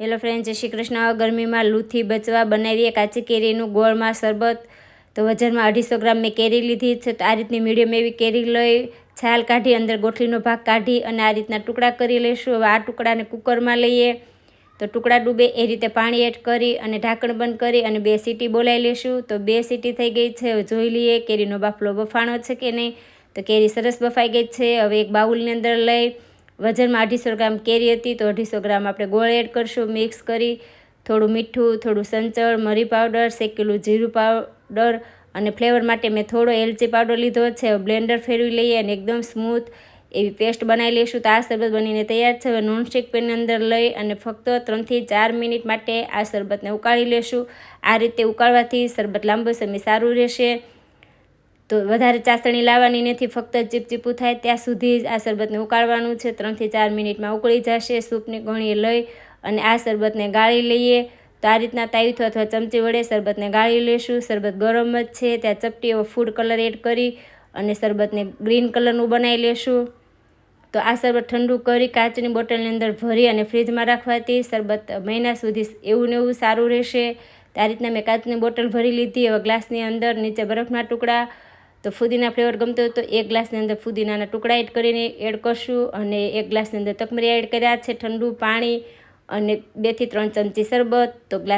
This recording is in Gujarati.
હેલો ફ્રેન્ડ, જય શ્રી કૃષ્ણ. ગરમીમાં લૂથી બચવા બનાવીએ કાચી કેરીનું ગોળમાં શરબત. તો વજનમાં અઢીસો ગ્રામ મેં કેરી લીધી છે. તો આ રીતની મીડિયમ એવી કેરી લઈ, છાલ કાઢી, અંદર ગોઠલીનો ભાગ કાઢી અને આ રીતના ટુકડા કરી લઈશું. હવે આ ટુકડાને કુકરમાં લઈએ. તો ટુકડા ડૂબે, એ રીતે પાણી એડ કરી અને ઢાંકણ બંધ કરી અને બે સીટી બોલાવી લઈશું. તો બે સીટી થઈ ગઈ છે. હવે જોઈ લઈએ કેરીનો બાફલો બફાણો છે કે નહીં. તો કેરી સરસ બફાઈ ગઈ છે. હવે એક બાઉલની અંદર લઈ વજનમાં અઢીસો ગ્રામ કેરી હતી તો અઢીસો ગ્રામ આપણે ગોળ એડ કરશું, મિક્સ કરી થોડું મીઠું, થોડું સંચળ, મરી પાવડર શેકેલું જીરું પાવડર અને ફ્લેવર માટે મેં થોડો એલચી પાવડર લીધો છે. બ્લેન્ડર ફેરવી લઈએ અને એકદમ સ્મૂથ એવી પેસ્ટ બનાવી લઈશું. તો આ શરબત બનીને તૈયાર છે. હવે નોનસ્ટિક પેનની અંદર લઈ અને ફક્ત ત્રણથી ચાર મિનિટ માટે આ શરબતને ઉકાળી લેશું. આ રીતે ઉકાળવાથી શરબત લાંબો સમય સારું રહેશે. તો વધારે ચાસણી લાવવાની નથી, ફક્ત ચીપચીપું થાય ત્યાં સુધી આ શરબતને ઉકાળવાનું છે. ત્રણથી ચાર મિનિટમાં ઉકળી જશે, સૂપની ગણીએ લઈ અને આ શરબતને ગાળી લઈએ. તો આ રીતના તાવીથો અથવા ચમચી વડે શરબતને ગાળી લઈશું શરબત ગરમ જ છે, ત્યાં ચપટી એવો ફૂડ કલર એડ કરી અને શરબતને ગ્રીન કલરનું બનાવી લેશું. તો આ શરબત ઠંડુ કરી કાચની બોટલની અંદર ભરી અને ફ્રીજમાં રાખવાથી શરબત મહિના સુધી એવું ને એવું સારું રહેશે. આ રીતના મેં કાચની બોટલ ભરી લીધી, હવે ગ્લાસની અંદર નીચે બરફના ટુકડા તો ફુદીના ફ્લેવર ગમતો હોય તો એક ગ્લાસની અંદર ફુદીનાના ટુકડા એડ કરીને એડ કરશું અને એક ગ્લાસની અંદર તકમરી એડ કર્યા છે ઠંડુ પાણી અને બેથી ત્રણ ચમચી શરબત, તો ગ્લાસ